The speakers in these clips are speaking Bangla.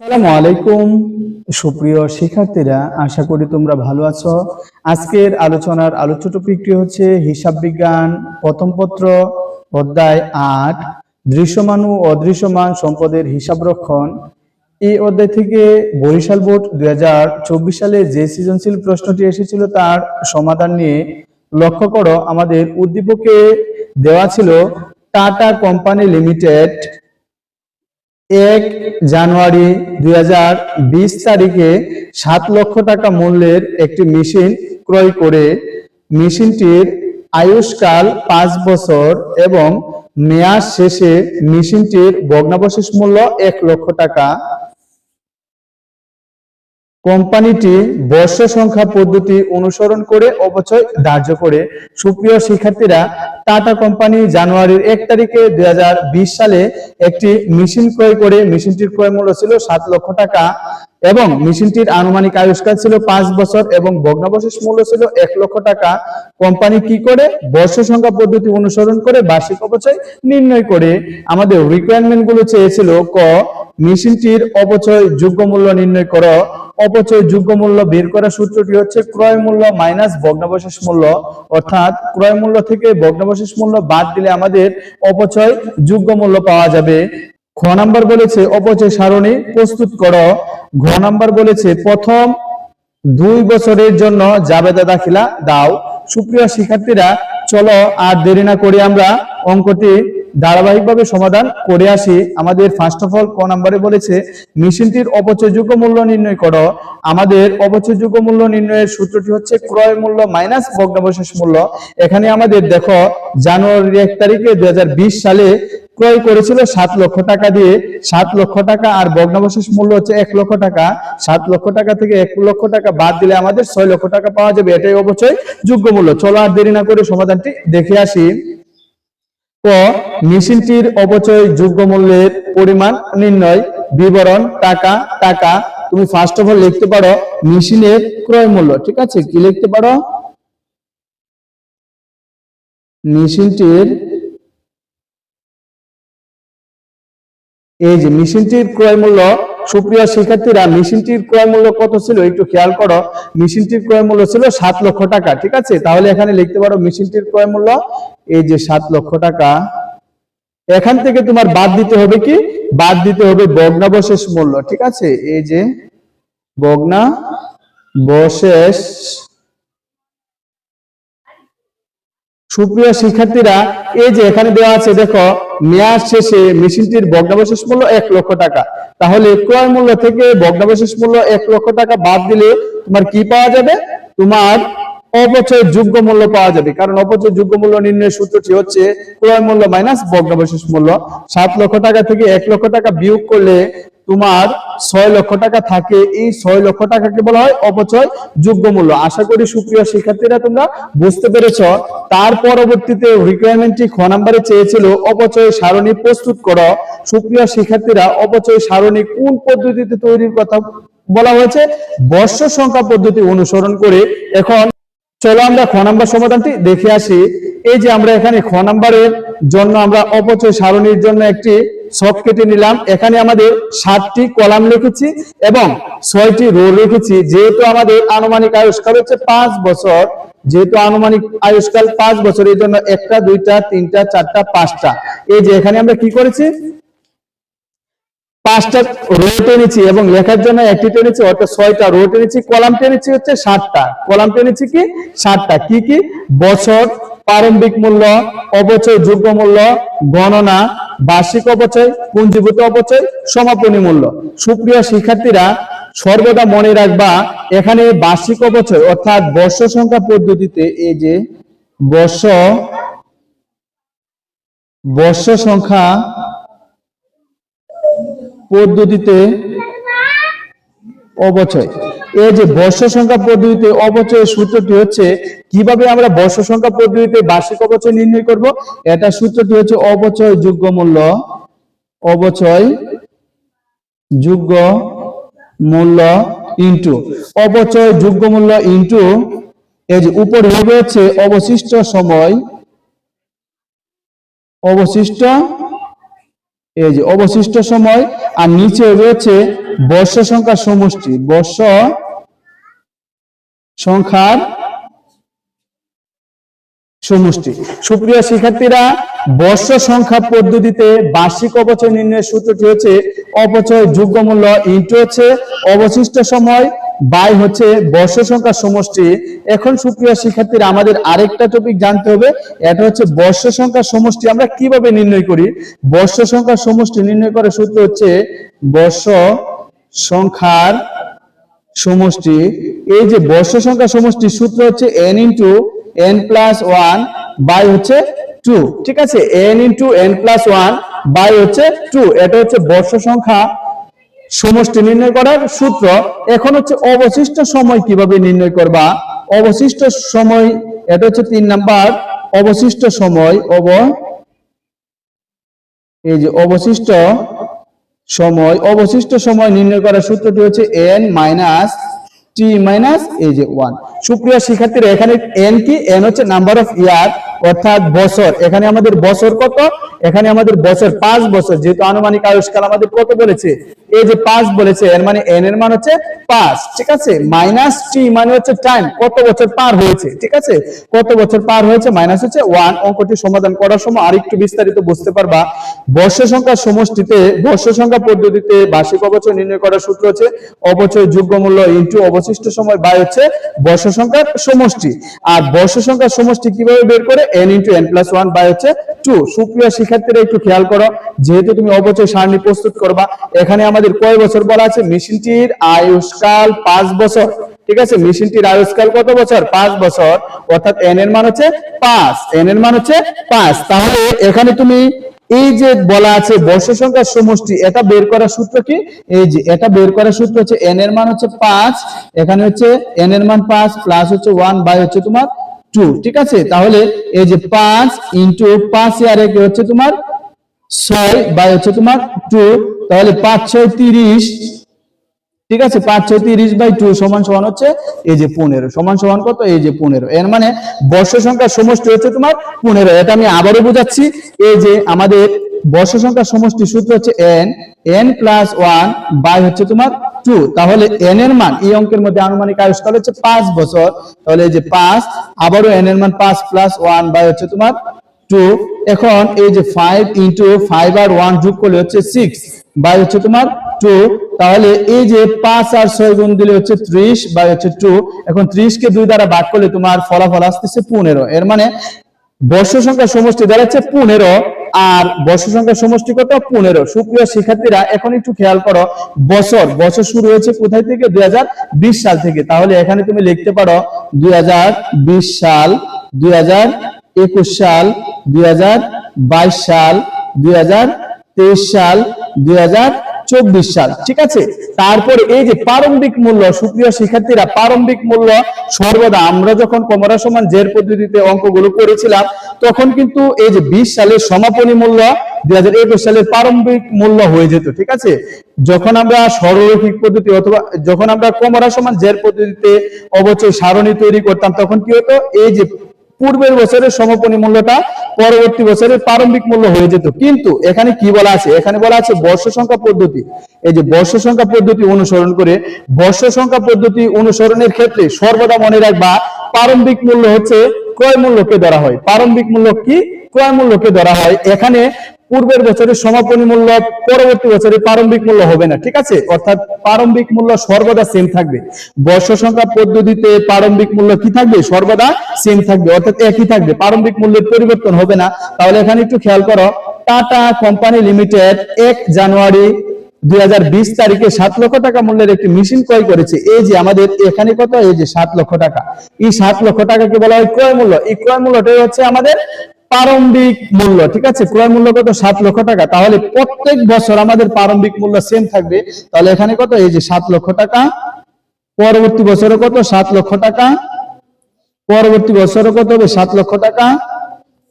আসসালামু আলাইকুম। সুপ্রিয় শিক্ষার্থীরা, আশা করি তোমরা ভালো আছো। আজকের আলোচনার আলোচ্য টপিকটি হচ্ছে হিসাব বিজ্ঞান প্রথম পত্র, অধ্যায় আট, দৃশ্যমান ও অদৃশ্যমান সম্পদের হিসাব রক্ষণ। এই অধ্যায় থেকে বরিশাল বোর্ড দুই হাজার চব্বিশ সালে যে সৃজনশীল প্রশ্নটি এসেছিল তার সমাধান নিয়ে লক্ষ্য করো, আমাদের উদ্দীপকে দেওয়া ছিল টাটা কোম্পানি লিমিটেড এক জানুয়ারি দু হাজার বিশ তারিখে সাত লক্ষ টাকা মূল্যের একটি মেশিন ক্রয় করে মেশিনটির আয়ুষ্কাল পাঁচ বছর এবং মেয়াদ শেষে মেশিনটির ভগ্নাবশেষ মূল্য এক লক্ষ টাকা। কোম্পানিটি বর্ষ সংখ্যা পদ্ধতি অনুসরণ করে অবচয় ধার্য করে। সুপ্রিয় শিক্ষার্থীরা, টাটা কোম্পানি জানুয়ারির এক তারিখে দুই হাজার বিশ সালে একটি মেশিন ক্রয় করে, মেশিনটির ক্রয় মূল্য ছিল সাত লক্ষ টাকা এবং মেশিনটির আনুমানিক আয়ুষ্কাল ছিল পাঁচ বছর এবং ভগ্নাবশেষ মূল্য ছিল এক লক্ষ টাকা। কোম্পানি কি করে? বর্ষ সংখ্যা পদ্ধতি অনুসরণ করে বার্ষিক অপচয় নির্ণয় করে। আমাদের রিকোয়ারমেন্টগুলো চেয়েছিল, ক, মেশিনটির অপচয় যোগ্য মূল্য নির্ণয় করো। অপচয় যোগ্য মূল্য বের করার সূত্রটি হচ্ছে ক্রয় মূল্য মাইনাস ভগ্নাবশেষ মূল্য। অর্থাৎ ক্রয় মূল্য থেকে ভগ্নাবশেষ মূল্য বাদ দিলে আমাদের অপচয় যোগ্য মূল্য পাওয়া যাবে। খ নাম্বার বলেছে অপচয় সারণী প্রস্তুত করো। ঘ নাম্বার বলেছে প্রথম দুই বছরের জন্য জাবেদা দাখিলা দাও। সুপ্রিয় শিক্ষার্থীরা, চলো আর দেরি না করে আমরা অঙ্কটি ধারাবাহিকভাবে সমাধান করে আসি। আমাদের ফার্স্ট অফ অল ক নাম্বারে বলেছে, মেশিনটির অপচয়যোগ্য মূল্য নির্ণয় করো। আমাদের অপচয়যোগ্য মূল্য নির্ণয়ের সূত্রটি হচ্ছে ক্রয় মূল্য মাইনাস ভগ্নাবশেষ মূল্য। এখানে আমাদের দেখো জানুয়ারি এক তারিখে দুই হাজার বিশ সালে ক্রয় করেছিল সাত লক্ষ টাকা দিয়ে। সাত লক্ষ টাকা আর ভগ্নাবশেষ মূল্য হচ্ছে এক লক্ষ টাকা। সাত লক্ষ টাকা থেকে এক লক্ষ টাকা বাদ দিলে আমাদের ছয় লক্ষ টাকা পাওয়া যাবে। এটাই অবশ্যই যোগ্য মূল্য। চলো আর দেরি না করে সমাধানটি দেখে আসি। ক, মেশিনটির অপচয় যোগ্য মূল্যের পরিমাণ, নির্ণয়, বিবরণ, টাকা টাকা। তুমি ফার্স্ট অফ অল লিখতে পারো মেশিনের ক্রয় মূল্য, ঠিক আছে? কি লিখতে পারো? মেশিনটির, এই যে মেশিনটির ক্রয় মূল্য সুপ্রিয় শিক্ষার্থীরা, মেশিনটির ক্রয় মূল্য কত ছিল একটু খেয়াল করো। মেশিনটির ক্রয় মূল্য ছিল সাত লক্ষ টাকা, ঠিক আছে? তাহলে এখানে লিখতে পারো মেশিনটির ক্রয় মূল্য, এই যে সাত লক্ষ টাকা। এখান থেকে তোমার বাদ দিতে হবে কি? বাদ দিতে হবে ভগ্নাবশেষ মূল্য, ঠিক আছে? এই যে ভগ্না বশেষ সুপ্রিয় শিক্ষার্থীরা, এই যে এখানে দেওয়া আছে, দেখো, মেয়াদ শেষে মেশিনটির ভগ্নাবশেষ মূল্য এক লক্ষ টাকা। তাহলে ক্রয় মূল্য থেকে ভগ্নাবশেষ মূল্য এক লক্ষ টাকা বাদ দিলে তোমার কি পাওয়া যাবে? তোমার অপচয় যোগ্য মূল্য পাওয়া যাবে। কারণ অপচয় যোগ্য মূল্য নির্ণয়ের সূত্রটি হচ্ছে ক্রয় মূল্য মাইনাস ভগ্নাবশেষ মূল্য। সাত লক্ষ টাকা থেকে এক লক্ষ টাকা বিয়োগ করলে তোমার ছয় লক্ষ টাকা থাকে। এই ছয় লক্ষ টাকাকে বলা হয় অপচয় যোগ্য মূল্য। আশা করি সুপ্রিয় শিক্ষার্থীরা তোমরা বুঝতে পেরেছ। তার পরবর্তীতে রিকোয়ারমেন্টটি খ নাম্বারে চেয়েছিল, অপচয় সারণী প্রস্তুত করো। সুপ্রিয় শিক্ষার্থীরা, অপচয় সারণী কোন পদ্ধতিতে তৈরির কথা বলা হয়েছে? বর্ষ সংখ্যা পদ্ধতি অনুসরণ করে। এখন চলো আমরা খ নাম্বার সমাধানটি দেখে আসি। এই যে আমরা এখানে খ নাম্বারের জন্য আমরা অপচয় সারণীর জন্য একটি সব কেটে নিলাম। এখানে আমাদের সাতটি কলাম লিখেছি এবং ছয়টি রো লিখেছি। যেহেতু আমাদের আনুমানিক আয়ুষ্কাল হচ্ছে পাঁচ বছর, যেহেতু আনুমানিক আয়ুষ্কাল পাঁচ বছর, এই জন্য একটা, দুইটা, তিনটা, চারটা, পাঁচটা। এই যে এখানে আমরা কি করেছি? পাঁচটা রো টেনেছি এবং লেখার জন্য একটি টেনেছি, অর্থাৎ ছয়টা রো টেনেছি, কলাম টেনেছি হচ্ছে ষাটটা কলাম টেনেছি কি? ষাটটা কি কি? বছর প্রারম্ভিক মূল্য অবচয় যোগ্য মূল্য, গণনা, বার্ষিক অপচয়, পুঞ্জীভূত অপচয়, সমাপনী মূল্য। সুপ্রিয় শিক্ষার্থীরা, সর্বদা মনে রাখবা, এখানে বার্ষিক অপচয় অর্থাৎ বর্ষ সংখ্যা পদ্ধতিতে এই যে বর্ষ বর্ষ সংখ্যা পদ্ধতিতে অবচয় এই যে বর্ষ সংখ্যা পদ্ধতিতে অবচয়ের সূত্রটি হচ্ছে, কীভাবে আমরা বর্ষ সংখ্যা পদ্ধতিতে বার্ষিক অবচয় নির্ণয় করব? এটা সূত্রটি হচ্ছে অবচয় যোগ্য মূল্য, অবচয় যোগ্য মূল্য ইনটু অবচয় যোগ্য মূল্য ইনটু এই যে উপরে হবে হচ্ছে অবশিষ্ট সময়, অবশিষ্ট, এই যে অবশিষ্ট সময়, আর নিচে রয়েছে বর্ষ সংখ্যার সমষ্টি। বর্ষ সংখ্যার সমষ্টি। সুপ্রিয় শিক্ষার্থীরা, বর্ষ সংখ্যা পদ্ধতিতে বার্ষিক অপচয় নির্ণয়ের সূত্রটি হচ্ছে অপচয় যোগ্য মূল্য ইন্টু হচ্ছে অবশিষ্ট সময়, বাই হচ্ছে বর্ষ সংখ্যার সমষ্টি। এখন সুপ্রিয় শিক্ষার্থীরা, আমাদের আরেকটা টপিক জানতে হবে, এটা হচ্ছে বর্ষ সংখ্যার সমষ্টি আমরা কীভাবে নির্ণয় করি? বর্ষ সংখ্যার সমষ্টি নির্ণয় করার সূত্র হচ্ছে বর্ষ সংখ্যার সমষ্টি। এই যে বর্ষ সংখ্যা সমষ্টি সূত্র হচ্ছে n into n plus one by হচ্ছে টু ঠিক আছে? n into n plus one by হচ্ছে টু এটা হচ্ছে বর্ষ সংখ্যা সমষ্টি নির্ণয় করার সূত্র। এখন হচ্ছে অবশিষ্ট সময় কীভাবে নির্ণয় করবা? অবশিষ্ট সময়, এটা হচ্ছে তিন নাম্বার, অবশিষ্ট সময় অব, এই যে অবশিষ্ট সময় অবশিষ্ট সময় নির্ণয় করার সূত্রটি হচ্ছে এন মাইনাস টি মাইনাস এই যে ওয়ান সুপ্রিয় শিক্ষার্থীরা, এখানে এন কি? এন হচ্ছে নাম্বার অফ ইয়ার অর্থাৎ বছর। এখানে আমাদের বছর কত? এখানে আমাদের বছর পাঁচ বছর। যেহেতু আনুমানিক আয়ুষ্কাল আমাদের কত বলেছে? এই যে পাঁচ বলেছে, এর মানে n এর মান হচ্ছে পাঁচ, ঠিক আছে? মাইনাস টি মানে হচ্ছে টাইম কত বছর পার হয়েছে, ঠিক আছে? কত বছর পার হয়েছে? মাইনাস হচ্ছে ওয়ান অঙ্কটি সমাধান করার সময় আরেকটু বিস্তারিত বুঝতে পারবা। বর্ষ সংখ্যার সমষ্টিতে, বর্ষ সংখ্যা পদ্ধতিতে বার্ষিক অবচয় নির্ণয় করার সূত্র হচ্ছে অবচয় যোগ্য মূল্য ইন্টু অবশিষ্ট সময় বাই হচ্ছে বর্ষ সংখ্যার সমষ্টি। আর বর্ষ সংখ্যার সমষ্টি কীভাবে বের করে? N into n plus one by হচ্ছে টু সুপ্রিয় শিক্ষার্থীরা, একটু খেয়াল করো, যেহেতু তুমি অবচয় সারণী প্রস্তুত করবা, এখানে আমাদের কয় বছর বলা আছে? মেশিনটির আয়ুষ্কাল পাঁচ বছর। ঠিক আছে? মেশিনটির আয়ুষ্কাল কত বছর? বছর। অর্থাৎ এন এর মান হচ্ছে এন এর মান হচ্ছে তাহলে এখানে তুমি এই যে বলা আছে বর্ষ সংখ্যার সমষ্টি, এটা বের করার সূত্র কি? এই যে, এটা বের করার সূত্র হচ্ছে এন এর মান হচ্ছে পাঁচ। এখানে হচ্ছে এন এর মান পাঁচ প্লাস হচ্ছে ওয়ান বাই হচ্ছে তোমার টু ঠিক আছে? তাহলে এই যে পাঁচ ইন্টু পাঁচ আর এক হচ্ছে তোমার ছয়, বাই হচ্ছে তোমার টু তাহলে পাঁচ, ছয়, তিরিশ। ঠিক আছে? পাঁচ, ছয়, তিরিশ বাই টু সমান সমান হচ্ছে এই যে পনেরো। সমান সমান কত? এই যে পনেরো। এর মানে বর্ষ সংখ্যার সমষ্টি হচ্ছে তোমার পনেরো। এটা আমি আবারও বোঝাচ্ছি, এই যে আমাদের বর্ষ সংখ্যার সমষ্টি সূত্র হচ্ছে n n plus one by হচ্ছে তোমার টু তাহলে এন এর মান, এই অঙ্কের মধ্যে আনুমানিক আয়ুষ্কাল হচ্ছে পাঁচ বছর। তাহলে এই যে পাঁচ, আবারও এন এর মান পাঁচ প্লাস ওয়ান বাই হচ্ছে তোমার টু এখন এই যে ফাইভ ইন্টু ফাইভ আর ওয়ান যোগ করলে হচ্ছে সিক্স বাই হচ্ছে তোমার টু তাহলে এই যে পাঁচ আর ছয় গুণ দিলে হচ্ছে ত্রিশ বাই হচ্ছে টু এখন ত্রিশ কে দুই দ্বারা ভাগ করলে তোমার ফলাফল আসতেছে পনেরো। এর মানে বর্ষ সংখ্যার সমষ্টি দাঁড়াচ্ছে পনেরো। আর বছর সংখ্যা সমষ্টি কত? পনেরো। সুপ্রিয় শিক্ষার্থীরা, এখন একটু খেয়াল করো, বছর বছর শুরু হয়েছে কোথায় থেকে? দুই হাজার বিশ সাল থেকে। তাহলে এখানে তুমি লিখতে পারো, দুই হাজার বিশ সাল, দুই সাল, দুই হাজার বাইশ সাল, দুই হাজার তেইশ সাল, দুই চব্বিশ সাল, ঠিক আছে? তারপরে এই যে প্রারম্ভিক মূল্য, সুপ্রিয় শিক্ষার্থীরা, প্রারম্ভিক মূল্য সর্বদা আমরা যখন কমরা সমান জের পদ্ধতিতে অঙ্কগুলো করেছিলাম, তখন কিন্তু এই যে বিশ সালের সমাপনী মূল্য দুই হাজার একুশ সালের প্রারম্ভিক মূল্য হয়ে যেত, ঠিক আছে? যখন আমরা সরলরৈখিক পদ্ধতি অথবা যখন আমরা কমরা সমান জের পদ্ধতিতে অবচয় সারণী তৈরি করতাম, তখন কি হতো? এই যে পূর্বের বছরের সমাপনী মূল্যটা পরবর্তী বছরের প্রারম্ভিক মূল্য হয়ে যেত। কিন্তু এখানে কি বলা আছে? এখানে বলা আছে বর্ষ সংখ্যা পদ্ধতি। এই যে বর্ষ সংখ্যা পদ্ধতি অনুসরণ করে বর্ষ সংখ্যা পদ্ধতি অনুসরণের ক্ষেত্রে সর্বদা মনে রাখবা প্রারম্ভিক মূল্য হচ্ছে ক্রয় মূল্যকে ধরা হয়। প্রারম্ভিক মূল্য কি? ক্রয় মূল্যকে ধরা হয়। এখানে পূর্বের বছরের সমাপনী মূল্য, পরবর্তী বছরের প্রারম্ভিক মূল্য হবে না, ঠিক আছে? অর্থাৎ প্রারম্ভিক মূল্য সর্বদা সেম থাকবে। বর্ষ সংখ্যা পদ্ধতিতে প্রারম্ভিক মূল্য কি থাকবে? সর্বদা সেম থাকবে, অর্থাৎ একই থাকবে। প্রারম্ভিক মূল্যের পরিবর্তন হবে না। তাহলে এখানে একটু খেয়াল করো, টাটা কোম্পানি লিমিটেড এক জানুয়ারি দুই হাজার বিশ তারিখে সাত লক্ষ টাকা মূল্যের একটি মেশিন ক্রয় করেছে। এই যে আমাদের এখানে কত? এই যে সাত লক্ষ টাকা। এই সাত লক্ষ টাকাকে বলা হয় ক্রয় মূল্য। এই ক্রয় মূল্যটাই হচ্ছে আমাদের প্রারম্ভিক মূল্য, ঠিক আছে? ক্রয় মূল্য কত? সাত লক্ষ টাকা। তাহলে প্রত্যেক বছর আমাদের প্রারম্ভিক মূল্য সেম থাকবে। তাহলে এখানে কত? এই যে সাত লক্ষ টাকা। পরবর্তী বছরে কত? সাত লক্ষ টাকা। পরবর্তী বছরে কত হবে? সাত লক্ষ টাকা।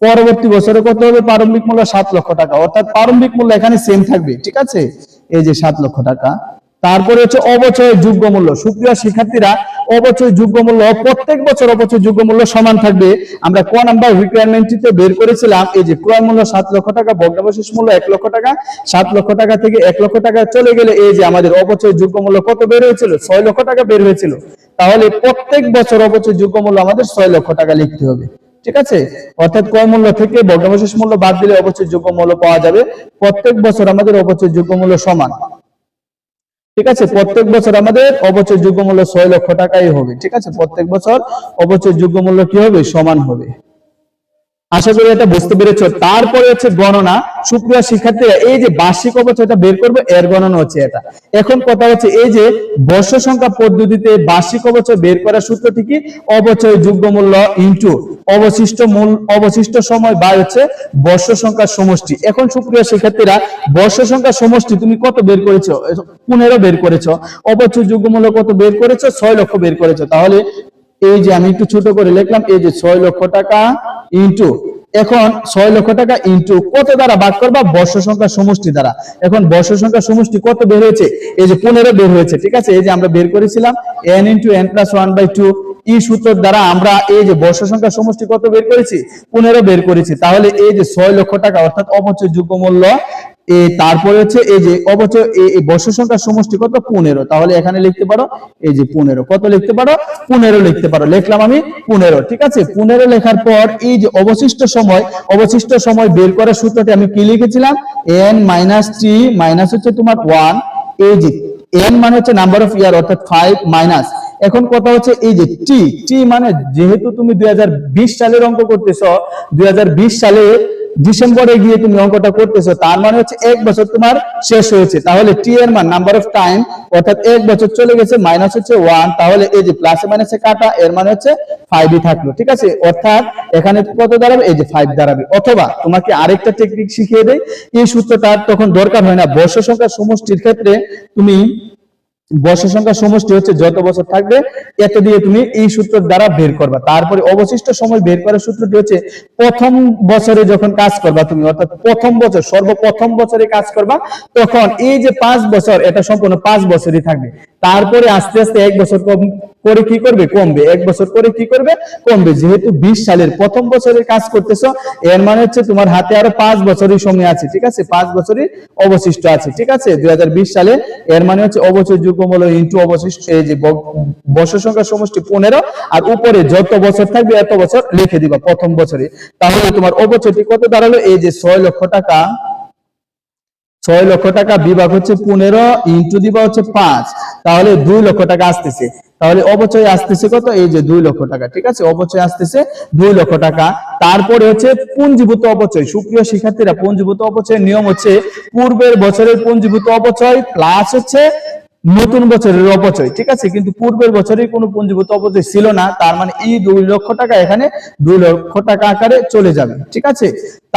পরবর্তী বছরে কত হবে? প্রারম্ভিক মূল্য সাত লক্ষ টাকা। অর্থাৎ প্রারম্ভিক মূল্য এখানে সেম থাকবে, ঠিক আছে? এই যে সাত লক্ষ টাকা। তারপরে হচ্ছে অবচয়ের যোগ্য মূল্য। সুপ্রিয় শিক্ষার্থীরা অবচয় যোগ্য মূল্য, প্রত্যেক বছর অবচয় যোগ্য মূল্য সমান থাকবে। আমরা ক নাম্বার রিকোয়ারমেন্টটিতে বের করেছিলাম, এই যে ক্রয় মূল্য সাত লক্ষ টাকা ভগ্নাবশেষ মূল্য এক লক্ষ টাকা, সাত লক্ষ টাকা থেকে এক লক্ষ টাকা চলে গেলে এই যে আমাদের অবচয় যোগ্য মূল্য কত বের হয়েছিল? ছয় লক্ষ টাকা বের হয়েছিল। তাহলে প্রত্যেক বছর অবচয় যোগ্য মূল্য আমাদের ছয় লক্ষ টাকা লিখতে হবে। ঠিক আছে? অর্থাৎ ক্রয় মূল্য থেকে ভগ্নাবশেষ মূল্য বাদ দিলে অবচয় যোগ্য মূল্য পাওয়া যাবে। প্রত্যেক বছর আমাদের অবচয় যোগ্য মূল্য সমান। ঠিক আছে? প্রত্যেক বছর আমাদের অবচয় যোগ্য মূল্য ছয় লক্ষ টাকাই হবে, ঠিক আছে? প্রত্যেক বছর অবচয় যোগ্য মূল্য কি হবে? সমান হবে। আশা করি এটা বুঝতে পেরেছ। তারপরে হচ্ছে গণনা। সুপ্রিয় শিক্ষার্থীরা, এই যে বার্ষিক অবচয়টা বের করবে, এর গণনা হচ্ছে এটা। এখন কথা হচ্ছে, এই যে বর্ষ সংখ্যা পদ্ধতিতে বার্ষিক অবচয় বের করার সূত্রটি কি অবচয় যোগ্য মূল্য ইনটু অবশিষ্ট মূল, অবশিষ্ট সময় বা হচ্ছে বর্ষ সংখ্যার সমষ্টি। এখন সুপ্রিয় শিক্ষার্থীরা, বর্ষ সংখ্যার সমষ্টি তুমি কত বের করেছ? পনেরো বের করেছ। অবচয় যোগ্য মূল্য কত বের করেছ? ছয় লক্ষ বের করেছ। তাহলে এই যে আমি একটু ছোট করে লিখলাম, এই যে ছয় লক্ষ টাকা ইন্টু। এখন ছয় লক্ষ টাকা ইন্টু। কত দ্বারা ভাগ করবা? বর্ষ সংখ্যা সমষ্টি দ্বারা। এখন বর্ষ সংখ্যা সমষ্টি কত বের হয়েছে? এই যে পনেরো বের হয়েছে, ঠিক আছে? এই যে আমরা বের করেছিলাম n into n plus one by two ই সূত্র দ্বারা আমরা এই যে বর্ষ সংখ্যা সমষ্টি কত বের করেছি? পনেরো বের করেছি। তাহলে এই যে ছয় লক্ষ টাকা, অর্থাৎ অপচয় যোগ্য মূল্য তারপরে হচ্ছে এই যে অবচয়, এই- এই বর্ষ সংখ্যার সমষ্টি কত? পনেরো। তাহলে এখানে লিখতে পারো, এই যে পনেরো। কত লিখতে পারো? পনেরো লিখতে পারো। লিখলাম আমি পনেরো, ঠিক আছে? পনেরো লেখার পর এই যে অবশিষ্ট সময় অবশিষ্ট সময় বের করার সূত্রটি আমি কি লিখেছিলাম? এন মাইনাস টি মাইনাস হচ্ছে তোমার ওয়ান এই যে এন মানে হচ্ছে নাম্বার অফ ইয়ার অর্থাৎ ফাইভ মাইনাস এখন কথা হচ্ছে এই যে টি টি মানে যেহেতু তুমি দুই হাজার বিশ সালের অঙ্ক করতেছ, দুই সালে ডিসেম্বরে গিয়ে তুমি অঙ্কটা করতেছো, তার মানে হচ্ছে এক বছর তোমার শেষ হয়েছে। তাহলে টি এর মান নাম্বার অফ টাইম অর্থাৎ এক বছর চলে গেছে মাইনাস হচ্ছে ওয়ান তাহলে এই যে প্লাসে মাইনাসে কাটা, এর মানে হচ্ছে ফাইভই থাকল, ঠিক আছে? অর্থাৎ এখানে কত দাঁড়াবে? এই যে ফাইভ দাঁড়াবে। অথবা তোমাকে আরেকটা টেকনিক শিখিয়ে দেয় এই সূত্রটা তখন দরকার হয় না। বর্ষ সংখ্যা সমষ্টির ক্ষেত্রে তুমি বর্ষ সংখ্যা সমষ্টি হচ্ছে যত বছর থাকবে এত দিয়ে তুমি এই সূত্র দ্বারা বের করবা। তারপরে অবশিষ্ট সময় বের করার সূত্রটি হচ্ছে প্রথম বছরে যখন কাজ করবা তুমি, অর্থাৎ প্রথম বছর, সর্বপ্রথম বছরে কাজ করবা, তখন এই যে পাঁচ বছর, এটা সম্পূর্ণ পাঁচ বছরই থাকবে। তারপরে আস্তে আস্তে এক বছর কম করে কি করবে? কমবে। এক বছর করে কি করবে? কমবে। যেহেতু বিশ সালের প্রথম বছরের কাজ করতেছো, এর মানে হচ্ছে তোমার হাতে আরও পাঁচ বছরই সময় আছে, ঠিক আছে? পাঁচ বছরই অবশিষ্ট আছে, ঠিক আছে? দুই সালে এর মানে হচ্ছে অবচয় যোগ্য মূল্য ইন্টু অবশিষ্ট, এই যে ব- বছর সংখ্যা সমষ্টি পনেরো, আর উপরে যত বছর থাকবে এত বছর লিখে দিবা প্রথম বছরে। তাহলে তোমার অবচয়টি কত দাঁড়াল? এই যে ছয় লক্ষ টাকা, ছয় লক্ষ টাকা বিভাগ হচ্ছে পনেরো ইন্টু দিবা হচ্ছে পাঁচ। তাহলে দুই লক্ষ টাকা আসতেছে। তাহলে অবচয় আসতেছে কত? এই যে দুই লক্ষ টাকা, ঠিক আছে? অবচয় আসতেছে দুই লক্ষ টাকা। তারপরে হচ্ছে পুঞ্জীভূত অপচয় সুপ্রিয় শিক্ষার্থীরা, পুঞ্জীভূত অপচয়ের নিয়ম হচ্ছে পূর্বের বছরের পুঞ্জীভূত অপচয় প্লাস হচ্ছে নতুন বছরের অপচয়, ঠিক আছে? কিন্তু পূর্বের বছরে কোনো পুঞ্জীভূত অপচয় ছিল না, তার মানে এই দুই লক্ষ টাকা এখানে দুই লক্ষ টাকা আকারে চলে যাবে, ঠিক আছে?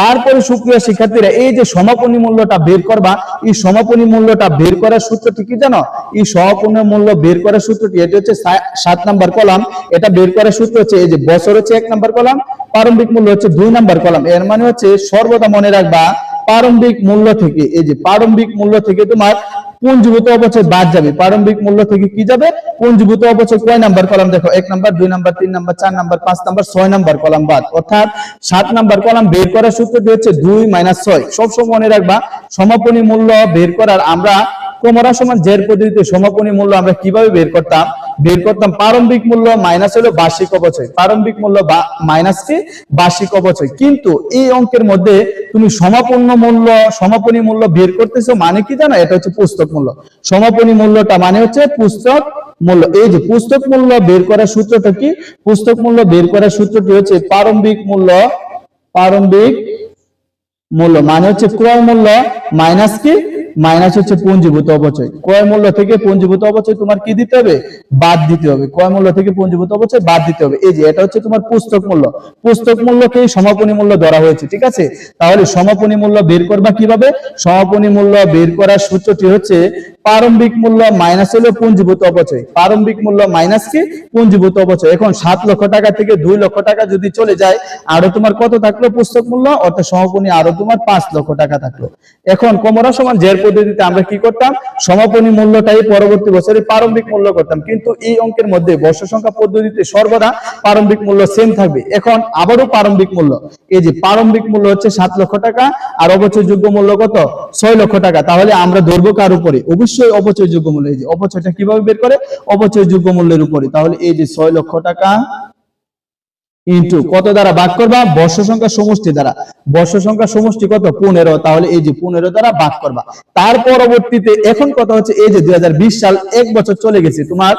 তারপরে সুপ্রিয় শিক্ষার্থীরা, এই যে সমাপনী মূল্যটা বের করবা, এই সমাপনী মূল্যটা বের করার সূত্রটি কি জানো? এই সমাপনী মূল্য বের করার সূত্রটি, এটি হচ্ছে সাত নাম্বার কলাম, এটা বের করার সূত্র হচ্ছে এই যে বছর হচ্ছে এক নাম্বার কলাম, প্রারম্ভিক মূল্য হচ্ছে দুই নাম্বার কলাম, এর মানে হচ্ছে সর্বদা মনে রাখবা, প্রারম্ভিক মূল্য থেকে, এই যে প্রারম্ভিক মূল্য থেকে তোমার পুঞ্জীভূত অবচয় বাদ যাবে? প্রারম্ভিক মূল্য থেকে কি যাবে? পুঞ্জীভূত অবচয় কয় নাম্বার কলাম? দেখো, এক নাম্বার, দুই নাম্বার, তিন নাম্বার, চার নাম্বার, পাঁচ নাম্বার, ছয় নাম্বার কলাম বাদ। অর্থাৎ সাত নাম্বার কলাম বের করার সূত্রটি হচ্ছে দুই মাইনাস ছয়। সবসময় মনে রাখবা, সমাপনী মূল্য বের করার আমরা কোমরা সমান জের পদ্ধতিতে সমাপনী মূল্য আমরা কীভাবে বের করতাম? বের করতাম প্রারম্ভিক মূল্য মাইনাস হলো বার্ষিক অবচয় প্রারম্ভিক মূল্য মাইনাস কি? বার্ষিক অবচয় কিন্তু এই অঙ্কের মধ্যে তুমি সমাপন্ন মূল্য, সমাপনী মূল্য বের করতেছো মানে কি জানো? এটা হচ্ছে পুস্তক মূল্য। সমাপনী মূল্যটা মানে হচ্ছে পুস্তক মূল্য। এই যে পুস্তক মূল্য বের করার সূত্রটা কি? পুস্তক মূল্য বের করার সূত্রটি হচ্ছে প্রারম্ভিক মূল্য প্রারম্ভিক মূল্য মানে হচ্ছে ক্রয় মূল্য মাইনাস কি? মাইনাস হচ্ছে পুঞ্জীভূত অবচয়। ক্রয় মূল্য থেকে পুঞ্জীভূত অবচয় তোমার কি দিতে হবে? বাদ দিতে হবে। ক্রয় মূল্য থেকে পুঞ্জীভূত অবচয় বাদ দিতে হবে। এই যে, এটা হচ্ছে তোমার পুস্তক মূল্য। পুস্তক মূল্যকেই সমাপনী মূল্য ধরা হয়েছে, ঠিক আছে? তাহলে সমাপনী মূল্য বের করবা কীভাবে? সমাপনী মূল্য বের করার সূত্রটি হচ্ছে প্রারম্ভিক মূল্য মাইনাস হলো পুঞ্জীভূত অপচয় প্রারম্ভিক মূল্য মাইনাস কি? পুঞ্জীভূত অপচয় এখন সাত লক্ষ টাকা থেকে দুই লক্ষ টাকা যদি চলে যায়, আরও তোমার কত থাকল পুস্তক মূল্য? অর্থাৎ সমাপনী আরও তোমার পাঁচ লক্ষ টাকা থাকল। এখন কমরা সমান জের পদ্ধতিতে আমরা কি করতাম? সমাপনী মূল্যটাই পরবর্তী বছরে প্রারম্ভিক মূল্য করতাম। কিন্তু এই অঙ্কের মধ্যে বর্ষ সংখ্যা পদ্ধতিতে সর্বদা প্রারম্ভিক মূল্য সেম থাকবে। এখন আবারও প্রারম্ভিক মূল্য। এই যে প্রারম্ভিক মূল্য হচ্ছে সাত লক্ষ টাকা, আর অবচয়যোগ্য মূল্য কত? ছয় লক্ষ টাকা। তাহলে আমরা ধরবো কার উপরে? অবশ্যই অবচয়যোগ্য মূল্য। এই যে অবচয়টা কীভাবে বের করে? অবচয়যোগ্য মূল্যের উপরে। তাহলে এই যে ছয় লক্ষ টাকা ইন্টু কত দ্বারা ভাগ করবা? বর্ষ সংখ্যা সমষ্টি দ্বারা। বর্ষ সংখ্যা সমষ্টি কত? পনেরো। তাহলে এই যে পনেরো দ্বারা ভাগ করবা। তার পরবর্তীতে এখন কথা হচ্ছে এই যে দুই হাজার বিশ সাল এক বছর চলে গেছে। তোমার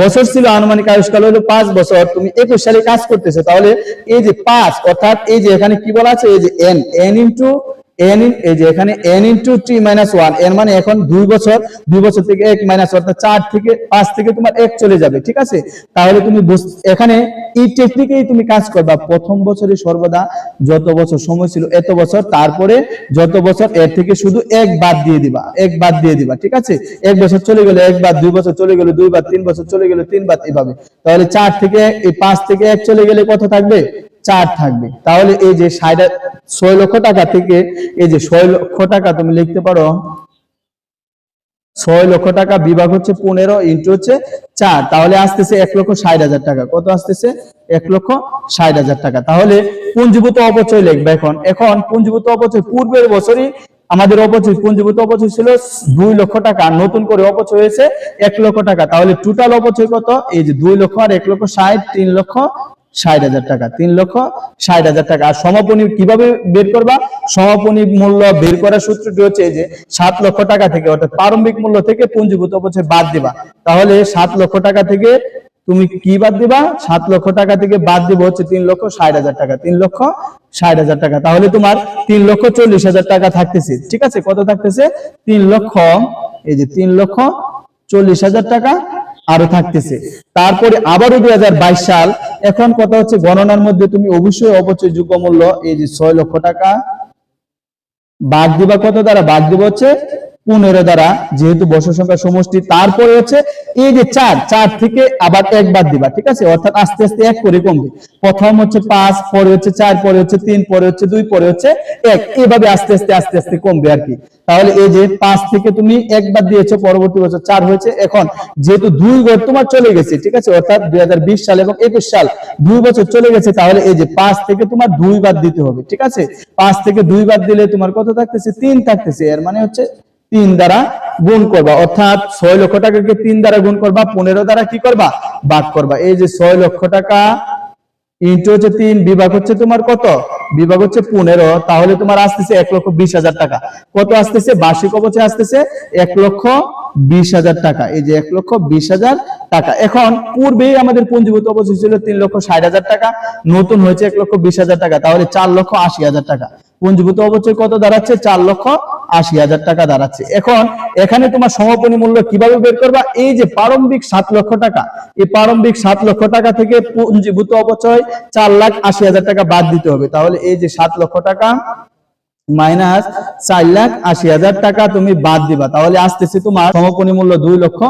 বছর ছিল আনুমানিক আয়ুষ্কাল হলো পাঁচ বছর। তুমি একুশ সালে কাজ করতেছো। তাহলে এই যে পাঁচ, অর্থাৎ এই যে এখানে কি বলা আছে? এই যে এন এন ইন্টু এন এই যে এখানে এন ইন্টু টি মাইনাস ওয়ানের মানে এখন দুই বছর দুই বছর থেকে এক মাইনাস অর্থাৎ চার থেকে পাঁচ থেকে তোমার এক চলে যাবে, ঠিক আছে? তাহলে তুমি এখানে এই টেকনিকেই তুমি কাজ করবা, প্রথম বছরে সর্বদা যত বছর সময় ছিল এত বছর, তারপরে যত বছর, এর থেকে শুধু এক বাদ দিয়ে দিবা, এক বাদ দিয়ে দিবা, ঠিক আছে? এক বছর চলে গেলে এক বাদ, দুই বছর চলে গেলে দুই বাদ, তিন বছর চলে গেলে তিন বাদ, এভাবে। তাহলে চার থেকে, এই পাঁচ থেকে এক চলে গেলে কত থাকবে? চার থাকবে। তাহলে এই যে ষাট ছয় লক্ষ টাকা থেকে এই যে ছয় লক্ষ টাকা তুমি লিখতে পারো, ছয় লক্ষ টাকা বিভাগ হচ্ছে পনেরো ইন্টু হচ্ছে চার। তাহলে আসতেছে এক লক্ষ ষাট হাজার টাকা। কত আসতেছে? এক লক্ষ ষাট হাজার টাকা। তাহলে পুঞ্জীভূত অপচয় লিখবে এখন। এখন পুঞ্জীভূত অপচয়, পূর্বের বছরই আমাদের অপচয়, পুঞ্জীভূত অপচয় ছিল দুই লক্ষ টাকা। নতুন করে অপচয় হয়েছে এক লক্ষ টাকা। তাহলে টোটাল অপচয় কত? এই যে দুই লক্ষ আর এক লক্ষ ষাট, তিন লক্ষ ষাট হাজার টাকা। তিন লক্ষ ষাট হাজার টাকা। আর সমাপনী কীভাবে বের করবা? সমাপনী মূল্য বের করার সূত্রটি হচ্ছে যে, সাত লক্ষ টাকা থেকে, অর্থাৎ প্রারম্ভিক মূল্য থেকে পুঞ্জীভূত অপচয় বাদ দিবা। তাহলে সাত লক্ষ টাকা থেকে তুমি কি বাদ দিবা? সাত লক্ষ টাকা থেকে বাদ দিব হচ্ছে তিন লক্ষ ষাট হাজার টাকা। তিন লক্ষ ষাট হাজার টাকা। তাহলে তোমার তিন লক্ষ চল্লিশ হাজার টাকা থাকতেছে। ঠিক আছে? কত থাকতেছে? তিন লক্ষ, এই যে তিন লক্ষ চল্লিশ হাজার টাকা আরও থাকতেছে। তারপরে আবারও দুই হাজার বাইশ সাল। এখন কথা হচ্ছে গণনার মধ্যে তুমি অবশ্যই অপচয়যোগ্য মূল্য, এই যে ছয় লক্ষ টাকা। বাদ দিবা কত দ্বারা? বাদ দিব হচ্ছে পনেরো দ্বারা, যেহেতু বর্ষ সংখ্যা সমষ্টি, তারপরে হচ্ছে এই যে চার চার থেকে আবার এক বাদ দিবা, ঠিক আছে? অর্থাৎ আস্তে আস্তে এক করে কমবে। প্রথম হচ্ছে পাঁচ, পরে হচ্ছে চার, পরে হচ্ছে তিন, পরে হচ্ছে দুই, পরে হচ্ছে এক। এভাবে আস্তে আস্তে আস্তে আস্তে কমবে আর কি। তাহলে এই যে পাঁচ থেকে তুমি এক বাদ দিয়েছ, পরবর্তী বছর চার হয়েছে, এখন যেহেতু দুই ঘর তোমার চলে গেছে, ঠিক আছে? অর্থাৎ দুই হাজার বিশ সাল এবং একুশ সাল দুই বছর চলে গেছে, তাহলে এই যে পাঁচ থেকে তোমার দুই বাদ দিতে হবে, ঠিক আছে? পাঁচ থেকে দুই বাদ দিলে তোমার কত থাকতেছে? তিন থাকতেছে, এর মানে হচ্ছে তিন দ্বারা গুণ করবা। অর্থাৎ ছয় লক্ষ টাকাকে তিন দ্বারা গুণ করবা, পনেরো দ্বারা কি করবা? ভাগ করবা। এই যে ছয় লক্ষ টাকা ইন্টু হচ্ছে তিন, বিভাগ হচ্ছে তোমার কত? বিভাগ হচ্ছে পনেরো। তাহলে তোমার আসতেছে এক লক্ষ বিশ হাজার টাকা। কত আসতেছে? বার্ষিক অবচয় আসতেছে এক লক্ষ বিশ হাজার টাকা। এই যে এক লক্ষ বিশ হাজার টাকা। এখন পূর্বেই আমাদের পুঞ্জীভূত অবচয় ছিল তিন লক্ষ ষাট হাজার টাকা, নতুন হয়েছে এক লক্ষ বিশ হাজার টাকা, তাহলে চার লক্ষ আশি হাজার টাকা। পুঞ্জীভূত অবচয় কত দাঁড়াচ্ছে? চার লক্ষ আশি হাজার টাকা দাঁড়াচ্ছে। এখন এখানে তোমার সমাপনী মূল্য কীভাবে বের করবা? এই যে প্রারম্ভিক সাত লক্ষ টাকা, এই প্রারম্ভিক সাত লক্ষ টাকা থেকে পুঞ্জীভূত অবচয় চার লাখ আশি হাজার টাকা বাদ দিতে হবে। তাহলে এই যে সাত লক্ষ টাকা মাইনাস চার লাখ আশি হাজার টাকা তুমি বাদ দিবা। তাহলে আসতেছে তোমার সমাপনী মূল্য দুই লক্ষ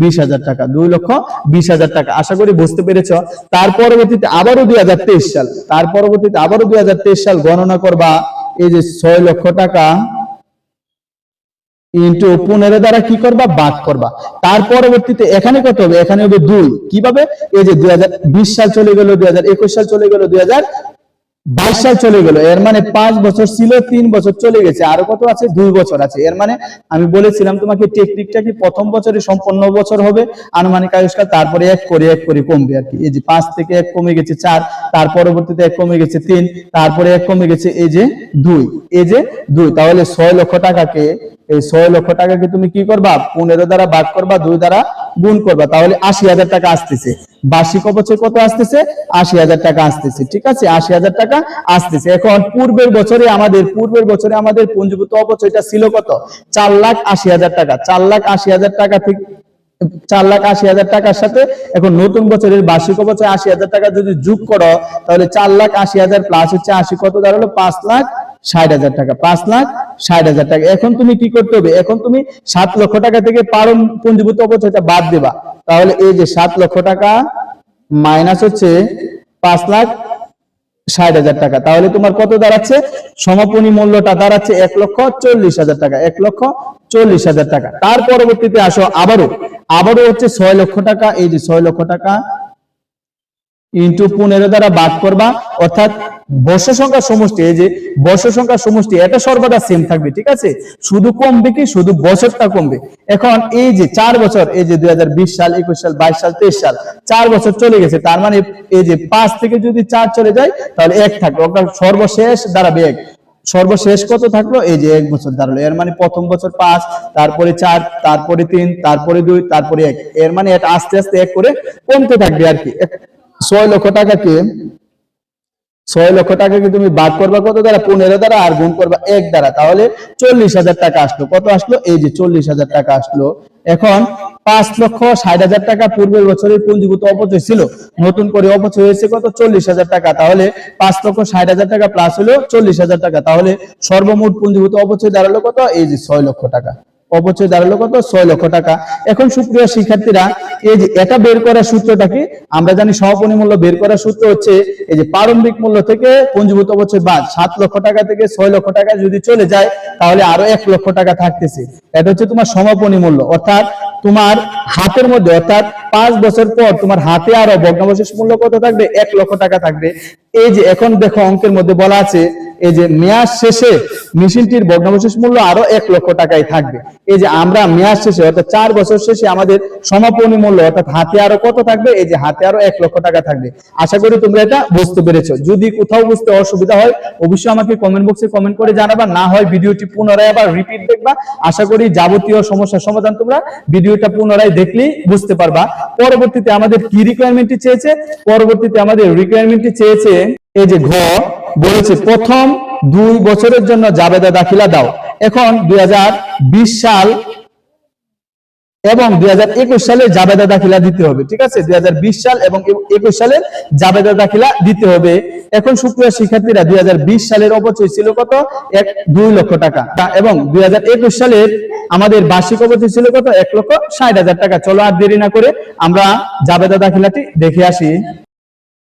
বিশ হাজার টাকা। দুই লক্ষ বিশ হাজার টাকা। আশা করি বুঝতে পেরেছ। তার পরবর্তীতে আবারও দুই হাজার তেইশ সাল। তার পরবর্তীতে আবারও দুই হাজার তেইশ সাল গণনা করবা। এই যে ছয় লক্ষ টাকা ইন্টু পনেরো দ্বারা কি করবা? বাদ করবা। তার পরবর্তীতে এখানে কত হবে? এখানে হবে দুই। কীভাবে? এই যে দুই হাজার বিশ সাল চলে গেল, দুই হাজার একুশ সাল চলে গেল, দুই বাইশ সাল চলে গেল। এর মানে পাঁচ বছর ছিল, তিন বছর চলে গেছে। আরও কত আছে? দুই বছর আছে। এর মানে আমি বলেছিলাম তোমাকে টেকনিকটা কি প্রথম বছরে সম্পন্ন বছর হবে? আনুমানিক আয়ুষ্কাল, তারপরে এক করে এক করে কমবে আর কি। এই যে পাঁচ থেকে এক কমে গেছে চার, তার পরবর্তীতে এক কমে গেছে তিন, তারপরে এক কমে গেছে এই যে দুই। এই যে দুই। তাহলে ছয় লক্ষ টাকাকে, এই ছয় লক্ষ টাকাকে তুমি কি করবা? পনেরো দ্বারা ভাগ করবা, দুই দ্বারা গুণ করবা। তাহলে আশি হাজার টাকা আসতেছে। বার্ষিক অপচয় কত আসতেছে? আশি হাজার টাকা আসতেছে। ঠিক আছে? আশি হাজার টাকা আসতেছে। এখন পূর্বের বছরে আমাদের, পূর্বের বছরে আমাদের পুঞ্জীভূত অপচয়টা ছিল কত? চার লাখ আশি হাজার টাকা। চার লাখ আশি হাজার টাকা থেকে চার লাখ আশি হাজার টাকার সাথে এখন নতুন বছরের বার্ষিক অপচয় আশি হাজার টাকা যদি যোগ করো, তাহলে চার লাখ আশি হাজার প্লাস হচ্ছে আশি। কত দাঁড়াল? পাঁচ লাখ ষাট হাজার টাকা, পাঁচ লাখ ষাট হাজার টাকা। এখন তুমি কি করতে হবে? এখন তুমি সাত লক্ষ টাকা থেকে পারম পুঞ্জীভূত অপচয়টা বাদ দেবা। তাহলে এই যে সাত লক্ষ টাকা মাইনাস হচ্ছে পাঁচ লাখ ষাট হাজার টাকা। তাহলে তোমার কত দাঁড়াচ্ছে? সমাপনী মূল্যটা দাঁড়াচ্ছে এক লক্ষ চল্লিশ হাজার টাকা, এক লক্ষ চল্লিশ হাজার টাকা। তার পরবর্তীতে আসো আবারও। আবারও হচ্ছে ছয় লক্ষ টাকা। এই যে ছয় লক্ষ টাকা ইন্টু পনেরো দ্বারা বাদ করবা, অর্থাৎ বর্ষ সংখ্যা সমষ্টি, এই যে বর্ষ সংখ্যা সমষ্টি, এটা সর্বদা সেম থাকবে, ঠিক আছে? শুধু কমবে কি? শুধু বছরটা কমবে। এখন এই যে চার বছর, এই যে দুই সাল, একুশ সাল, বাইশ সাল, তেইশ সাল, চার বছর চলে গেছে, তার মানে এই যে পাঁচ থেকে যদি চার চলে যায়, তাহলে এক থাকবে অর্থাৎ সর্বশেষ দাঁড়াবে এক। সর্বশেষ কত থাকল? এই যে এক বছর দাঁড়াল। এর মানে প্রথম বছর পাঁচ, তারপরে চার, তারপরে তিন, তারপরে দুই, তারপরে এক। এর মানে এটা আস্তে আস্তে এক করে কমতে থাকবে আর কি। ছয় লক্ষ টাকাকে, ছয় লক্ষ টাকাকে তুমি বাদ করবা কত দ্বারা? পনেরো দ্বারা আর গুণ করবা এক দ্বারা। তাহলে চল্লিশ হাজার টাকা আসলো। কত আসলো? এই যে চল্লিশ হাজার টাকা আসলো। এখন পাঁচ লক্ষ ষাট হাজার টাকা পূর্বের বছরের পুঞ্জীভূত অপচয় ছিল। নতুন করে অপচয় হয়েছে কত? চল্লিশ হাজার টাকা। তাহলে পাঁচ লক্ষ ষাট হাজার টাকা প্লাস হলো চল্লিশ হাজার টাকা। তাহলে সর্বমোট পুঞ্জীভূত অপচয় দাঁড়াল কত? এই যে ছয় লক্ষ টাকা। অপচয় দাঁড়াল কত? ছয় লক্ষ টাকা। এখন সুপ্রিয় শিক্ষার্থীরা, এই যে এটা বের করার সূত্রটা কি? আমরা জানি সমাপনী মূল্য বের করার সূত্র হচ্ছে, এই যে প্রারম্ভিক মূল্য থেকে পুঞ্জীভূত অপচয় বাদ, সাত লক্ষ টাকা থেকে ছয় লক্ষ টাকা যদি চলে যায়, তাহলে আরও এক লক্ষ টাকা থাকতেছে। এটা হচ্ছে তোমার সমাপনী মূল্য। অর্থাৎ তোমার হাতের মধ্যে, অর্থাৎ পাঁচ বছর পর তোমার হাতে আরও ভগ্নাবশেষ মূল্য কত থাকবে? এক লক্ষ টাকা থাকবে। এই যে এখন দেখো অঙ্কের মধ্যে বলা আছে এই যে মেয়াদ শেষে মেশিনটির ভগ্নাবশেষ মূল্য আরও এক লক্ষ টাকায় থাকবে। এই যে আমরা মেয়াদ শেষে, অর্থাৎ চার বছর শেষে আমাদের সমাপনী মূল্য, অর্থাৎ হাতে আরও কত থাকবে? এই যে হাতে আরও এক লক্ষ টাকা থাকবে। আশা করি তোমরা এটা বুঝতে পেরেছ। যদি কোথাও বুঝতে অসুবিধা হয়, অবশ্যই আমাকে কমেন্ট বক্সে কমেন্ট করে জানাবা। না হয় ভিডিওটি পুনরায় আবার রিপিট দেখবা। আশা করি যাবতীয় সমস্যার সমাধান তোমরা ভিডিওটা পুনরায় দেখলেই বুঝতে পারবা। পরবর্তীতে আমাদের কি রিকোয়ারমেন্টটি চেয়েছে? পরবর্তীতে আমাদের রিকোয়ারমেন্টটি চেয়েছে এই যে ঘ বলেছে, প্রথম দুই বছরের জন্য জাবেদা দাখিলা দাও। এখন দুই হাজার বিশ সাল এবং দুই হাজার একুশ সালে জাবেদা দাখিলা দিতে হবে, ঠিক আছে? দুই হাজার বিশ সাল এবং একুশ সালে জাবেদা দাখিলা দিতে হবে। এখন সুপ্রিয় শিক্ষার্থীরা, দুই হাজার বিশ সালের অপচয় ছিল কত? এক, দুই লক্ষ টাকা। এবং দুই হাজার একুশ সালের আমাদের বার্ষিক অবচয় ছিল কত? এক লক্ষ ষাট হাজার টাকা। চলো আর দেরি না করে আমরা জাবেদা দাখিলাটি দেখে আসি।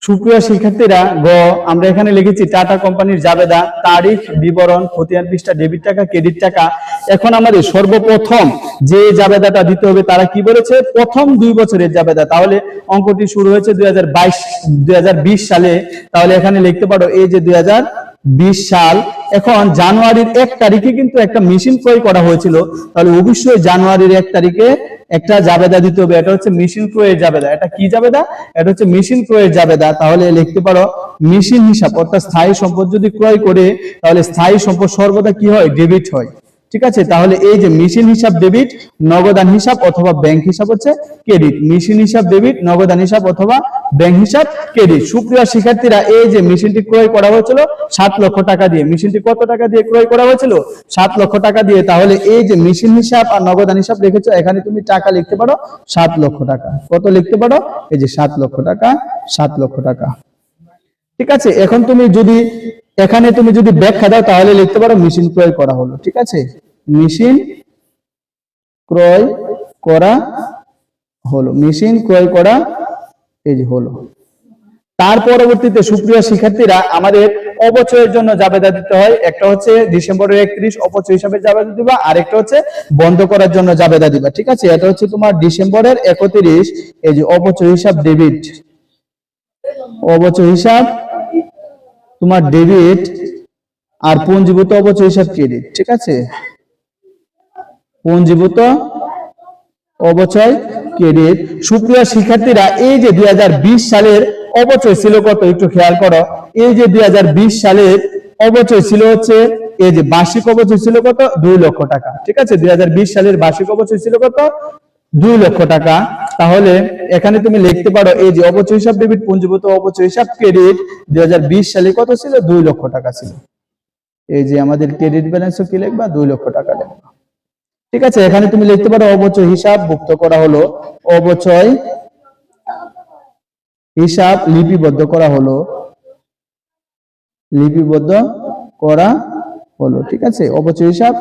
সুপ্রিয় শিক্ষার্থীরা, গ, আমরা এখানে লিখেছি টাটা কোম্পানির জাবেদা, তারিখ, বিবরণ, খতিয়ান পৃষ্ঠা, ডেবিট টাকা, ক্রেডিট টাকা। এখন আমাদের সর্বপ্রথম যে জাবেদাটা দিতে হবে তারা কি বলেছে? প্রথম দুই বছরের জাবেদা। তাহলে অঙ্কটি শুরু হয়েছে দুই হাজার সালে। তাহলে এখানে লিখতে পারো এই যে দুই সাল। এখন জানুয়ারির এক তারিখে কিন্তু একটা মেশিন ক্রয় করা হয়েছিল। তাহলে অবশ্যই জানুয়ারির এক তারিখে একটা জাবেদা দিতে হবে। এটা হচ্ছে মেশিন ক্রয়ের জাবেদা। এটা কি জাবেদা? এটা হচ্ছে মেশিন ক্রয়ের জাবেদা। তাহলে লিখতে পারো মেশিন হিসাব, অর্থাৎ স্থায়ী সম্পদ যদি ক্রয় করে, তাহলে স্থায়ী সম্পদ সর্বদা কি হয়? ডেবিট হয়। ঠিক আছে? তাহলে এই যে মেশিন হিসাব ডেবিট নগদান হিসাব অথবা ব্যাংক হিসাব হচ্ছে ক্রেডিট মেশিন হিসাব ডেবিট নগদান হিসাব অথবা ব্যাংক হিসাব, ক্রেডিট। সুপ্রিয় শিক্ষার্থীরা এই যে মেশিনটি ক্রয় করা হয়েছিল, সাত লক্ষ টাকা দিয়ে। মেশিনটি কত টাকা দিয়ে ক্রয় করা হয়েছিল? সাত লক্ষ টাকা দিয়ে। তাহলে এই যে মেশিন হিসাব আর নগদান হিসাব লিখেছো এখানে তুমি টাকা লিখতে পারো, সাত লক্ষ টাকা। কত লিখতে পারো? এই যে সাত লক্ষ টাকা, সাত লক্ষ টাকা। ঠিক আছে? এখন তুমি যদি, এখানে তুমি যদি ব্যাখ্যা দাও, তাহলে লিখতে পারো মেশিন ক্রয় করা হলো। ঠিক আছে? মেশিন ক্রয় করা হলো। মেশিন ক্রয় করা এই যে হলো। তার পরবর্তীতে সুপ্রিয় শিক্ষার্থীরা আমাদের অপচয়ের জন্য জাবেদা দিতে হয়। একটা হচ্ছে ডিসেম্বরের একত্রিশ, অপচয় হিসাবে জাবেদা দিবা। আর একটা হচ্ছে বন্ধ করার জন্য জাবেদা দিবা, ঠিক আছে? এটা হচ্ছে তোমার ডিসেম্বরের একত্রিশ, এই যে অপচয় হিসাব ডেবিট। অবচয় হিসাব, তোমার ডেবিট আর পঞ্জীভূত অবচয় হিসাব ক্রেডিট, ঠিক আছে? পঞ্জীভূত অবচয় ক্রেডিট। শিক্ষার্থীরা, এই যে দুই হাজার বিশ সালের অবচয় ছিল কত? একটু খেয়াল করো। এই যে দুই হাজার বিশ সালের অবচয় ছিল হচ্ছে, এই যে বার্ষিক অবচয় ছিল কত? দুই লক্ষ টাকা। ঠিক আছে? দুই সালের বার্ষিক অবচয় ছিল কত? দুই লক্ষ টাকা। তাহলে এখানে তুমি লিখতে পারো, এই যে অবচয় হিসাব ডেবিট পুঞ্জীভূত অবচয় হিসাব ক্রেডিট দুই হাজার বিশ সালে কত ছিল? দুই লক্ষ টাকা ছিল। এই যে আমাদের ক্রেডিট ব্যালেন্সও কি লিখবা? দুই লক্ষ টাকা লিখবা। ঠিক আছে, এখানে তুমি লিখতে পারো অবচয় হিসাব, ভুক্ত করা হলো, অবচয় হিসাব লিপিবদ্ধ করা হলো, লিপিবদ্ধ করা হলো, ঠিক আছে? অপচয় হিসাব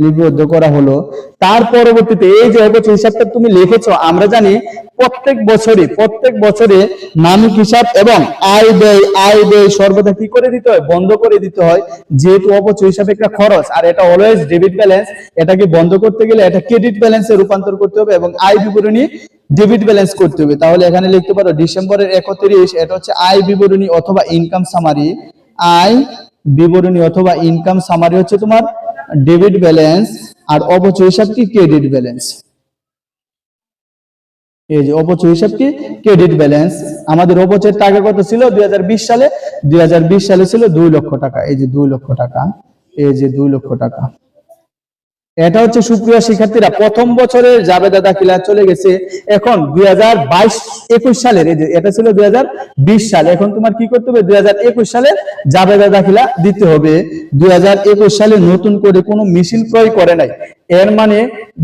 লিপিবদ্ধ করা হলো। তার পরবর্তীতে এই যে অপচয় হিসাবটা তুমি লিখেছো, আমরা জানি প্রত্যেক বছরে প্রত্যেক বছরে নামিক হিসাব এবং আয় ব্যয় আয় ব্যয় সর্বদা কি করে দিতে হয়? বন্ধ করে দিতে হয়। যেহেতু অপচয় হিসাবে একটা খরচ, আর এটা অলওয়েজ ডেবিট ব্যালেন্স এটাকে বন্ধ করতে গেলে এটা ক্রেডিট ব্যালেন্সে রূপান্তর করতে হবে এবং আয় বিবরণী ডেবিট ব্যালেন্স করতে হবে। তাহলে এখানে লিখতে পারো, ডিসেম্বরের একত্রিশ, এটা হচ্ছে আয় বিবরণী অথবা ইনকাম সামারি আয় বিবরণী অথবা ইনকাম সামারি হচ্ছে তোমার ডেবিট ব্যালেন্স আর অপচয় হিসাব কি ক্রেডিট ব্যালেন্স এই যে অপচয় হিসাব কি ক্রেডিট ব্যালেন্স আমাদের অপচয়ের টাকা কত ছিল? দুই হাজার বিশ সালে। দুই হাজার বিশ সালে ছিল দুই লক্ষ টাকা। এই যে দুই লক্ষ টাকা। এই যে দুই লক্ষ টাকা। এটা হচ্ছে সুপ্রিয় শিক্ষার্থীরা, প্রথম বছরের জাবেদা দাখিলা চলে গেছে। এখন দুই হাজার বাইশ একুশ সালের এটা ছিল দুই হাজার বিশ সাল, এখন তোমার কি করতে হবে? দুই হাজার একুশ সালে জাবেদা দাখিলা দিতে হবে। দুই হাজার একুশ সালে নতুন করে কোনো মেশিন ক্রয় করে নাই। এর মানে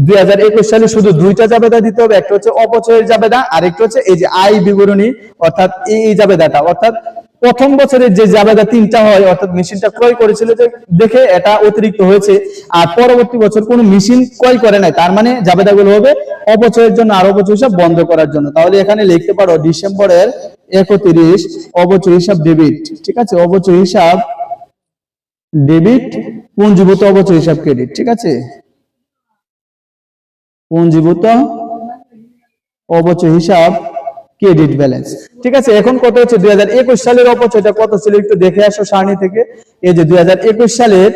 দুই হাজার একুশ সালে শুধু দুইটা জাবেদা দিতে হবে, একটা হচ্ছে অপচয়ের জাবেদা আর একটা হচ্ছে এই যে আয় বিবরণী, অর্থাৎ এই জাবেদাটা, অর্থাৎ প্রথম বছরের যে জাবেদা তিনটা হয়, অর্থাৎ মেশিনটা ক্রয় করেছিল যে দেখে এটা অতিরিক্ত হয়েছে, আর পরবর্তী বছর কোনো মেশিন ক্রয় করে নাই, তার মানে জাবেদাগুলো হবে অপচয়ের জন্য আর অপচয় হিসাব বন্ধ করার জন্য। তাহলে এখানে লিখতে পারো ডিসেম্বরের একত্রিশ অপচয় হিসাব ডেবিট ঠিক আছে? অপচয় হিসাব ডেবিট পুঞ্জীভূত অপচয় হিসাব ক্রেডিট ঠিক আছে? পুঞ্জীভূত অপচয় হিসাব ক্রেডিট ব্যালেন্স ঠিক আছে, এখন কত হচ্ছে? দুই হাজার একুশ সালের অপচয়টা কত ছিল? একটু দেখে আসো সারণী থেকে। এই যে দুই হাজার একুশ সালের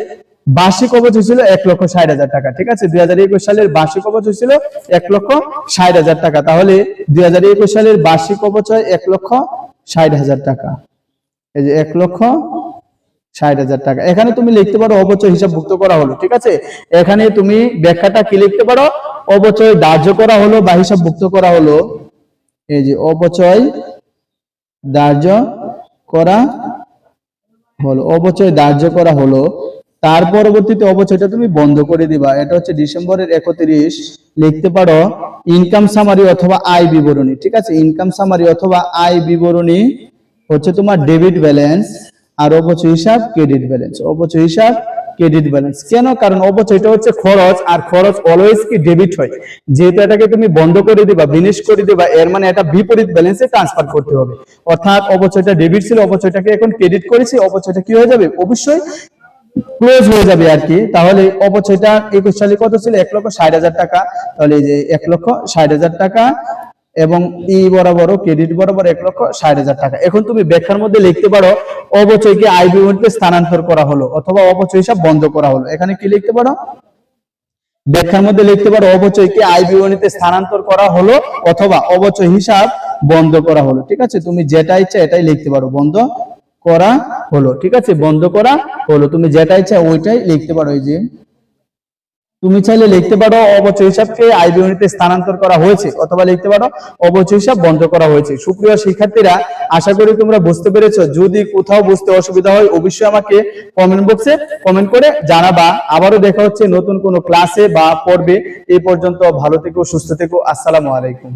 বার্ষিক অপচয় ছিল এক লক্ষ ষাট হাজার টাকা। ঠিক আছে, দুই হাজার একুশ সালের বার্ষিক অপচয় ছিল এক লক্ষ ষাট হাজার টাকা। তাহলে দুই হাজার একুশ সালের বার্ষিক অবচয় এক লক্ষ ষাট হাজার টাকা। এই যে এক লক্ষ ষাট হাজার টাকা। এখানে তুমি লিখতে পারো অবচয় হিসাব ভুক্ত করা হলো। ঠিক আছে, এখানে তুমি ব্যাখ্যাটা কি লিখতে পারো? অবচয় ধার্য করা হলো বা হিসাব ভুক্ত করা হলো। এই যে অপচয় ধার্য করা হলো, অপচয় ধার্য করা হলো। তার পরবর্তীতে অপচয়টা তুমি বন্ধ করে দিবা। এটা হচ্ছে ডিসেম্বরের একত্রিশ। লিখতে পারো ইনকাম সামারি অথবা আয় বিবরণী, ঠিক আছে? ইনকাম সামারি অথবা আয় বিবরণী হচ্ছে তোমার ডেবিট ব্যালেন্স আর অপচয় হিসাব ক্রেডিট ব্যালেন্স অপচয় হিসাব ক্রেডিট ব্যালেন্স কেন? কারণ অপচয়টা হচ্ছে খরচ, আর খরচ অলওয়েজ কি ডেবিট হয়। যেহেতু এটাকে তুমি বন্ধ করে দিবা, বিনিশ করে দিবা, এর মানে এটা বিপরীত ব্যালেন্সে ট্রান্সফার করতে হবে। অর্থাৎ অপচয়টা ডেবিট ছিল অপচয়টাকে এখন ক্রেডিট করেছি অপচয়টা কি হয়ে যাবে? অবশ্যই ক্লোজ হয়ে যাবে আর কি। তাহলে অপচয়টা একুশ সালে কত ছিল? এক লক্ষ ষাট হাজার টাকা। তাহলে এই যে এক লক্ষ ষাট হাজার টাকা এবং ই বরাবর ক্রেডিট বরাবর এক লক্ষ ষাট হাজার টাকা। এখন তুমি ব্যাখ্যার মধ্যে লিখতে পারো, অবচয়কে আয় বিবরণীতে স্থানান্তর করা হলো অথবা অপচয় হিসাব বন্ধ করা হলো। এখানে কি লিখতে পারো? ব্যাখ্যার মধ্যে লিখতে পারো, অবচয়কে আয় বিবরণীতে স্থানান্তর করা হলো অথবা অবচয় হিসাব বন্ধ করা হলো। ঠিক আছে? তুমি যেটা ইচ্ছা এটাই লিখতে পারো। বন্ধ করা হলো। ঠিক আছে? বন্ধ করা হলো। তুমি যেটা ইচ্ছা ওইটাই লিখতে পারো। এই যে তুমি চাইলে লিখতে পারো অবচয় হিসাবকে আয় স্থানান্তর করা হয়েছে, অথবা লিখতে পারো অবচয় হিসাব বন্ধ করা হয়েছে। সুপ্রিয় শিক্ষার্থীরা, আশা করি তোমরা বুঝতে পেরেছ। যদি কোথাও বুঝতে অসুবিধা হয়, অবশ্যই আমাকে কমেন্ট বক্সে কমেন্ট করে জানাবা। আবারও দেখা হচ্ছে নতুন কোনো ক্লাসে বা পর্বে। এই পর্যন্ত ভালো থেকো, সুস্থ থেকো। আসসালামু আলাইকুম।